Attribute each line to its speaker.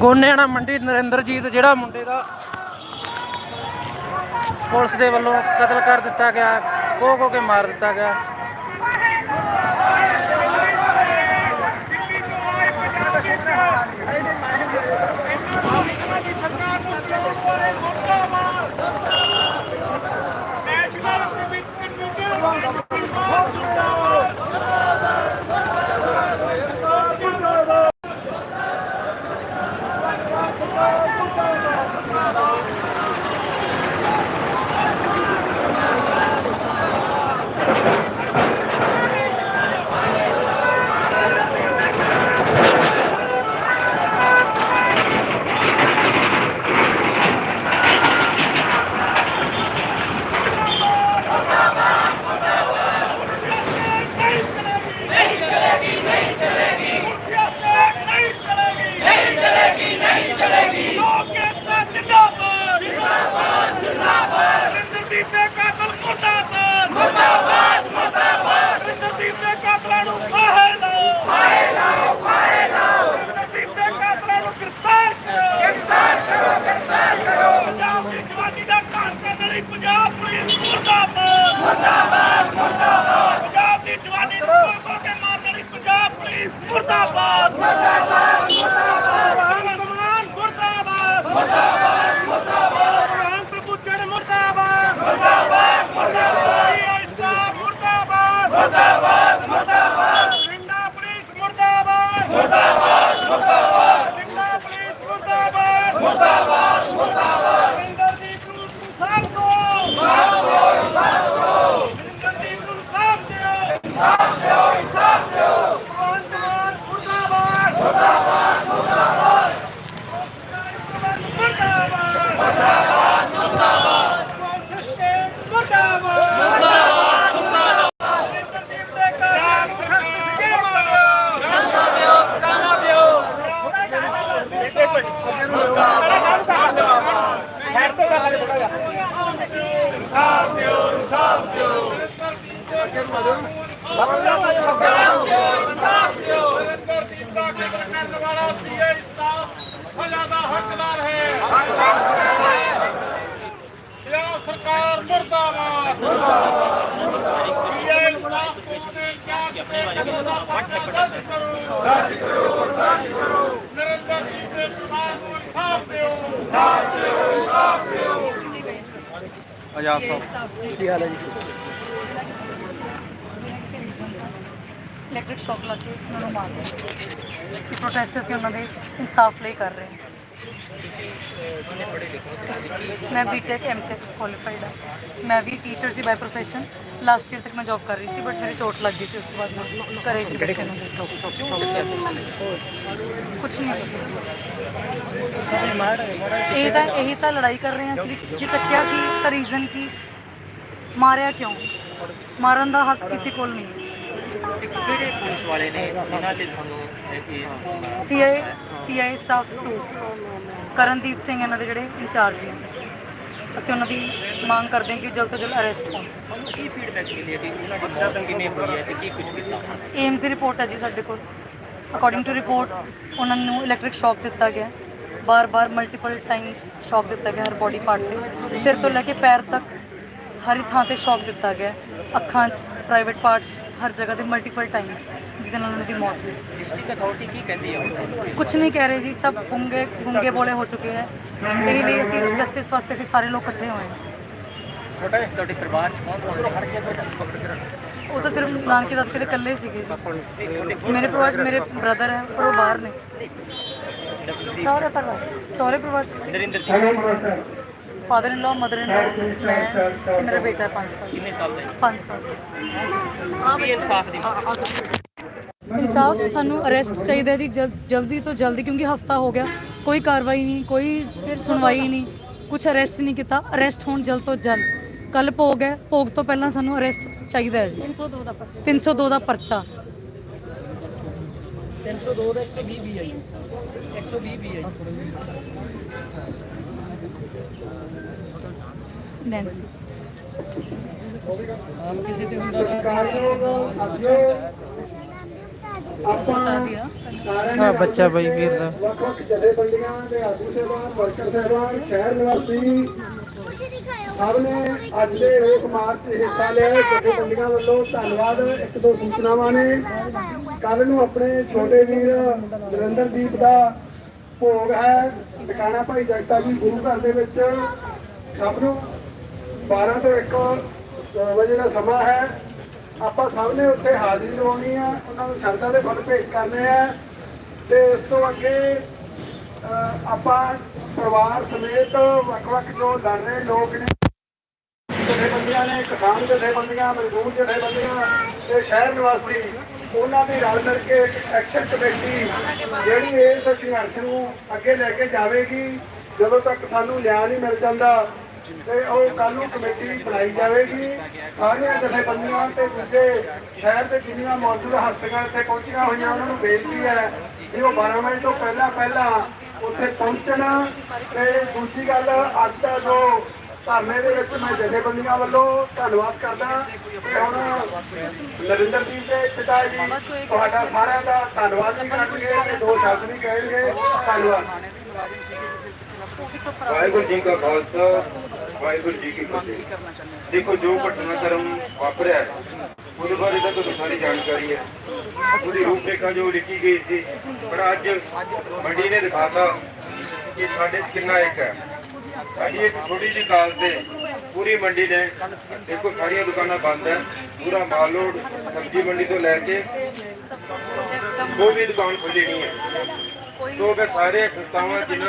Speaker 1: ਗੋਨਿਆਣਾ ਮੰਡੀ ਨਰਿੰਦਰਜੀਤ, ਜਿਹੜਾ ਮੁੰਡੇ ਦਾ ਪੁਲਿਸ ਦੇ ਵੱਲੋਂ ਕਤਲ ਕਰ ਦਿੱਤਾ ਗਿਆ ਕੋ ਕੋ ਕੇ ਮਾਰ ਦਿੱਤਾ ਗਿਆ।
Speaker 2: ਰਣਦੀਪ ਦੇ ਕਾਤਲ ਮੁਰਦਾਬਾਦ। ਮੁਰਦਾਬਾਦ ਮੁਰਦਾਬਾਦ। ਰਣਦੀਪ ਦੇ ਕਾਤਲਾਂ ਨੂੰ ਫਾਹੇ ਲਾਓ। ਫਾਹੇ ਲਾਓ ਫਾਹੇ ਲਾਓ। ਰਣਦੀਪ ਦੇ ਕਾਤਲਾਂ ਨੂੰ ਗ੍ਰਿਫਤਾਰ ਕਰੋ। ਗ੍ਰਿਫਤਾਰ ਕਰੋ ਗ੍ਰਿਫਤਾਰ ਕਰੋ। ਪੰਜਾਬ ਦੀ ਜਵਾਨੀ ਦਾ ਘਾਣ ਕਰਨ ਲਈ ਪੰਜਾਬ ਪੁਲਿਸ ਮੁਰਦਾਬਾਦ। ਮੁਰਦਾਬਾਦ ਮੁਰਦਾਬਾਦ। ਪੰਜਾਬ ਦੀ ਜਵਾਨੀ ਨੂੰ ਰੋਕੋ ਕੇ ਮਾਰਨ ਲਈ ਪੰਜਾਬ ਪੁਲਿਸ ਮੁਰਦਾਬਾਦ। ਮੁਰਦਾਬਾਦ। ਸਰਕਾਰ ਮੁਰਦਾਬਾਦ ਮੁਰਦਾਬਾਦ ਸੀਏ ਇਨਸਾਫ ਦੇ ਇਨਸਾਫ ਦੇ ਕਤਲ ਦਾ ਪਰਚਾ ਕਰੋ ਦਰਜ ਕਰੋ ਦਰਜ ਕਰੋ ਨਰਿੰਦਰ ਜੀ ਦੇ ਕਿਸਾਨ ਨੂੰ ਇਨਸਾਫ ਦਿਓ ਇਨਸਾਫ ਦਿਓ ਇਨਸਾਫ ਦਿਓ
Speaker 1: ਆਜ਼ਾਦ ਸਾਹਿਬ। ਕੀ ਹਾਲ ਹੈ ਜੀ?
Speaker 3: ਇਲੈਕਟ੍ਰਿਕ ਸ਼ੌਕ ਲਾ ਕੇ ਉਹਨਾਂ ਨੂੰ ਮਾਰ ਦਿੱਤਾ। ਪ੍ਰੋਟੈਸਟ ਅਸੀਂ ਉਹਨਾਂ ਦੇ ਇਨਸਾਫ ਲਈ ਕਰ ਰਹੇ ਹਾਂ। ਮੈਂ ਬੀਟੈਕ ਐਮਟੈਕ ਕੁਆਲੀਫਾਈਡ ਹਾਂ। ਮੈਂ ਵੀ ਟੀਚਰ ਸੀ ਬਾਈ ਪ੍ਰੋਫੈਸ਼ਨ ਲਾਸਟ ਈਅਰ ਤੱਕ ਮੈਂ ਜੌਬ ਕਰ ਰਹੀ ਸੀ ਬਟ ਮੇਰੀ ਚੋਟ ਲੱਗ ਗਈ ਸੀ ਉਸ ਤੋਂ ਬਾਅਦ। ਮੈਂ ਘਰੇ ਸੀ ਬੱਚੇ ਨੂੰ ਕੁਝ ਨਹੀਂ ਇਹ ਤਾਂ, ਇਹੀ ਤਾਂ ਲੜਾਈ ਕਰ ਰਹੇ ਹਾਂ ਅਸੀਂ ਜੇ ਚੱਕਿਆ ਸੀ ਤਾਂ ਰੀਜ਼ਨ ਕੀ? ਮਾਰਿਆ ਕਿਉਂ? ਮਾਰਨ ਦਾ ਹੱਕ ਕਿਸੇ ਕੋਲ ਨਹੀਂ ਹੈ
Speaker 1: ਕਿਹੜੇ ਪੁਲਿਸ ਵਾਲੇ ਨੇ ਜਿਨ੍ਹਾਂ ਤੇ ਤੁਹਾਨੂੰ ਇਹ
Speaker 3: C I C I staff 2 Karandeep Singh ਇਹਨਾਂ ਦੇ ਜਿਹੜੇ ਇੰਚਾਰਜ ਨੇ। ਅਸੀਂ ਉਹਨਾਂ ਦੀ ਮੰਗ ਕਰਦੇ ਹਾਂ ਕਿ ਜਲਦ ਤੋਂ ਜਲਦ ਅਰੈਸਟ ਹੋਣ।
Speaker 1: ਤੁਹਾਨੂੰ ਕੀ ਫੀਡਬੈਕ ਮਿਲੀ ਹੈ ਕਿ ਉਹਨਾਂ ਦੀ ਮੌਤ ਕਿਵੇਂ ਹੋਈ ਹੈ ਤੇ ਕੀ ਕੁਝ ਕੀਤਾ
Speaker 3: ਏਮਸ ਦੀ ਰਿਪੋਰਟ ਹੈ ਜੀ ਸਾਡੇ ਕੋਲ। ਅਕੋਰਡਿੰਗ ਟੂ ਰਿਪੋਰਟ ਉਹਨਾਂ ਨੂੰ ਇਲੈਕਟ੍ਰਿਕ ਸ਼ੌਕ ਦਿੱਤਾ ਗਿਆ ਬਾਰ-ਬਾਰ ਮਲਟੀਪਲ ਟਾਈਮਸ ਸ਼ੌਕ ਦਿੱਤਾ ਗਿਆ ਹਰ ਬੋਡੀ ਪਾਰਟ ਤੇ। ਸਿਰ ਤੋਂ ਲੈ ਕੇ ਪੈਰ ਤੱਕ ਹਰ ਥਾਂ ਤੇ ਸ਼ੌਕ ਦਿੱਤਾ ਗਿਆ ਅੱਖਾਂ 'ਚ ਪ੍ਰਾਈਵੇਟ ਪਾਰਟਸ ਹਰ ਜਗ੍ਹਾ ਤੇ ਮਲਟੀਪਲ ਟਾਈਮਸ ਜਿਹਦੇ ਨਾਲ ਉਹਨਾਂ ਦੀ ਮੌਤ ਹੋਈ।
Speaker 1: ਡਿਸਟ੍ਰਿਕਟ ਅਥਾਰਟੀ ਕੀ ਕਹਿੰਦੀ ਹੈ?
Speaker 3: ਕੁਝ ਨਹੀਂ ਕਹਿ ਰਹੇ ਜੀ ਸਭ ਗੁੰਗੇ ਗੁੰਗੇ ਬੋਲੇ ਹੋ ਚੁੱਕੇ ਹੈ। ਇਹਦੇ ਲਈ ਅਸੀਂ ਜਸਟਿਸ ਵਾਸਤੇ ਅਸੀਂ ਸਾਰੇ ਲੋਕ ਇਕੱਠੇ ਹੋਏ ਹਾਂ।
Speaker 1: ਤੁਹਾਡਾ ਤੁਹਾਡੇ ਪਰਿਵਾਰ ਚ ਕੌਣ ਕੌਣ ਹੈ ਹਰ ਕਿਹੜਾ
Speaker 3: ਉਹ ਤਾਂ ਸਿਰਫ ਨਾਨਕੇ ਦਾਦਕੇ ਦੇ ਇਕੱਲੇ ਸੀਗੇ ਜੀ। ਮੇਰੇ ਪਰਿਵਾਰ 'ਚ ਮੇਰੇ ਬ੍ਰਦਰ ਹੈ ਪਰ ਉਹ ਬਾਹਰ ਨੇ। ਸਹੁਰੇ ਪਰਿਵਾਰ ਸਹੁਰੇ ਪਰਿਵਾਰ 'ਚ।
Speaker 1: ਨਰਿੰਦਰ ਜੀ।
Speaker 3: Father in law mother in ਲਾ ਮੈਂ ਤੇ ਮੇਰਾ ਬੇਟਾ 5 ਸਾਲ
Speaker 1: ਕਿੰਨੇ ਸਾਲ ਦੇ
Speaker 3: 5 ਸਾਲ।
Speaker 1: ਕੀ ਇਨਸਾਫ ਦੀ
Speaker 3: ਇਨਸਾਫ ਸਾਨੂੰ ਅਰੈਸਟ ਚਾਹੀਦਾ ਜੀ ਜਲ- ਜਲਦੀ ਤੋਂ ਜਲਦੀ ਕਿਉਂਕਿ ਹਫਤਾ ਹੋ ਗਿਆ। ਕੋਈ ਕਾਰਵਾਈ ਨਹੀਂ ਕੋਈ ਸੁਣਵਾਈ ਨਹੀਂ ਕੁਝ ਅਰੈਸਟ ਨਹੀਂ ਕੀਤਾ। ਅਰੈਸਟ ਹੋਣ ਜਲਦ ਤੋਂ ਜਲਦ। ਕੱਲ ਭੋਗ ਹੈ ਭੋਗ ਤੋਂ ਪਹਿਲਾਂ ਸਾਨੂੰ ਅਰੈਸਟ ਚਾਹੀਦਾ ਹੈ ਜੀ। 302 ਦਾ ਪਰਚਾ। 302 ਦਾ ਪਰਚਾ।
Speaker 1: 302 ਦਾ 120 ਵੀ ਹੈ 120 ਵੀ ਹੈ
Speaker 3: ਨੈਂਸੀ
Speaker 1: ਆਮ ਕਿਸੇ ਤੇ ਹੁੰਦਾ
Speaker 3: ਦਿਆ
Speaker 1: ਆ ਬੱਚਾ ਬਈ ਵੀਰ ਦਾ
Speaker 4: ਵੱਖ ਵੱਖ ਜਥੇਬੰਦੀਆਂ ਦੇ ਆਗੂ ਸਹਿਬਾਨ ਵਰਕਰ ਸਹਿਬਾਨ ਸ਼ਹਿਰ ਨਿਵਾਸੀ ਸਭ ਨੇ ਅੱਜ ਦੇ ਰੋਸ ਮਾਰਚ 'ਚ ਹਿੱਸਾ ਲਿਆ। ਜਥੇਬੰਦੀਆਂ ਵੱਲੋਂ ਧੰਨਵਾਦ ਇੱਕ ਦੋ ਸੂਚਨਾਵਾਂ ਨੇ ਕੱਲ ਨੂੰ ਆਪਣੇ ਛੋਟੇ ਵੀਰ ਨਰਿੰਦਰਦੀਪ ਦਾ ਭੋਗ ਹੈ ਟਿਕਾਣਾ ਭਾਈ ਜਗਤਾ ਜੀ ਗੁਰੂ ਘਰ ਦੇ ਵਿੱਚ ਸਭ ਨੂੰ 12 ਤੋਂ 1 ਵਜੇ ਦਾ ਸਮਾਂ ਹੈ। ਆਪਾਂ ਸਭ ਨੇ ਉੱਥੇ ਹਾਜ਼ਰੀ ਲਵਾਉਣੀ ਆ। ਉਹਨਾਂ ਨੂੰ ਸ਼ਰਧਾ ਦੇ ਫੁੱਲ ਭੇਟ ਕਰਨੇ ਆ। ਤੇ ਇਸ ਤੋਂ ਅੱਗੇ ਆਪਾਂ ਪਰਿਵਾਰ ਸਮੇਤ ਵੱਖ-ਵੱਖ ਜੋ ਲੜ ਰਹੇ ਲੋਕ ਨੇ, ਜਥੇਬੰਦੀਆਂ ਨੇ, ਕਿਸਾਨ ਜਥੇਬੰਦੀਆਂ, ਮਜ਼ਦੂਰ ਜਥੇਬੰਦੀਆਂ ਤੇ ਸ਼ਹਿਰ ਨਿਵਾਸੀ, ਉਹਨਾਂ ਦੀ ਰਲ ਮਿਲ ਕੇ ਇੱਕ ਐਕਸ਼ਨ ਕਮੇਟੀ ਜਿਹੜੀ ਇਸ ਸੰਘਰਸ਼ ਨੂੰ ਅੱਗੇ ਲੈ ਕੇ ਜਾਵੇਗੀ। ਜਦੋਂ ਤੱਕ ਸਾਨੂੰ ਨਿਆਂ ਨਹੀਂ ਮਿਲ ਜਾਂਦਾ ਤੇ ਉਹ ਕੱਲ ਨੂੰ ਕਮੇਟੀ ਬਣਾਈ ਜਾਵੇਗੀ। ਸਾਰੀਆਂ ਜਥੇਬੰਦੀਆਂ ਤੇ ਦੂਜੇ ਸ਼ਹਿਰ ਦੇ ਜਿੰਨੀਆਂ ਮੌਜੂਦ ਹਸਤੀਆਂ ਇੱਥੇ ਪਹੁੰਚੀਆਂ ਹੋਈਆਂ, ਉਹਨਾਂ ਨੂੰ ਬੇਨਤੀ ਹੈ ਕਿ ਉਹ 12 ਵਜੇ ਤੋਂ ਪਹਿਲਾਂ ਪਹਿਲਾਂ ਉੱਥੇ ਪਹੁੰਚਣ। ਤੇ ਦੂਜੀ ਗੱਲ, ਅੱਜ ਦਾ ਜੋ ਧਰਨੇ ਦੇ ਵਿੱਚ ਮੈਂ ਜਥੇਬੰਦੀਆਂ ਵੱਲੋਂ ਧੰਨਵਾਦ ਕਰਦਾ। ਤੇ ਹੁਣ ਨਰਿੰਦਰਜੀਤ ਦੇ ਪਿਤਾ ਜੀ, ਤੁਹਾਡਾ ਸਾਰਿਆਂ ਦਾ ਧੰਨਵਾਦ ਵੀ ਕਰਨਗੇ ਤੇ ਦੋ ਸ਼ਬਦ ਵੀ ਕਹਿਣਗੇ। ਧੰਨਵਾਦ।
Speaker 5: ਵਾਹਿਗੁਰੂ ਜੀ ਕਾ ਖਾਲਸਾ। ਵਾਹਿਗੁਰੂ ਜੀ ਕੀ ਫਤਿਹ। ਦੇਖੋ ਜੋ ਘਟਨਾਕ੍ਰਮ ਵਾਪਰਿਆ ਉਹਦੇ ਬਾਰੇ ਤਾਂ ਤੁਹਾਨੂੰ ਸਾਰੀ ਜਾਣਕਾਰੀ ਹੈ। ਉਹਦੀ ਰੂਪਰੇਖਾ ਜੋ ਲਿਖੀ ਗਈ ਸੀ ਪਰ ਅੱਜ ਮੰਡੀ ਨੇ ਦਿਖਾਤਾ ਕਿ ਸਾਡੇ ਕਿੰਨਾ ਇੱਕ ਹੈ। ਸਾਡੀ ਇੱਕ ਛੋਟੀ ਜਿਹੀ ਕਾਲ ਤੇ ਪੂਰੀ ਮੰਡੀ ਨੇ ਦੇਖੋ ਸਾਰੀਆਂ ਦੁਕਾਨਾਂ ਬੰਦ ਹੈ। ਪੂਰਾ ਮਾਲ ਲੋਡ ਸਬਜ਼ੀ ਮੰਡੀ ਤੋਂ ਲੈ ਕੇ ਕੋਈ ਵੀ ਦੁਕਾਨ ਖੁੱਲੀ ਨਹੀਂ ਹੈ। ਸੋ ਮੈਂ ਸਾਰੇ ਸੰਸਥਾਵਾਂ ਜਿਨ੍ਹਾਂ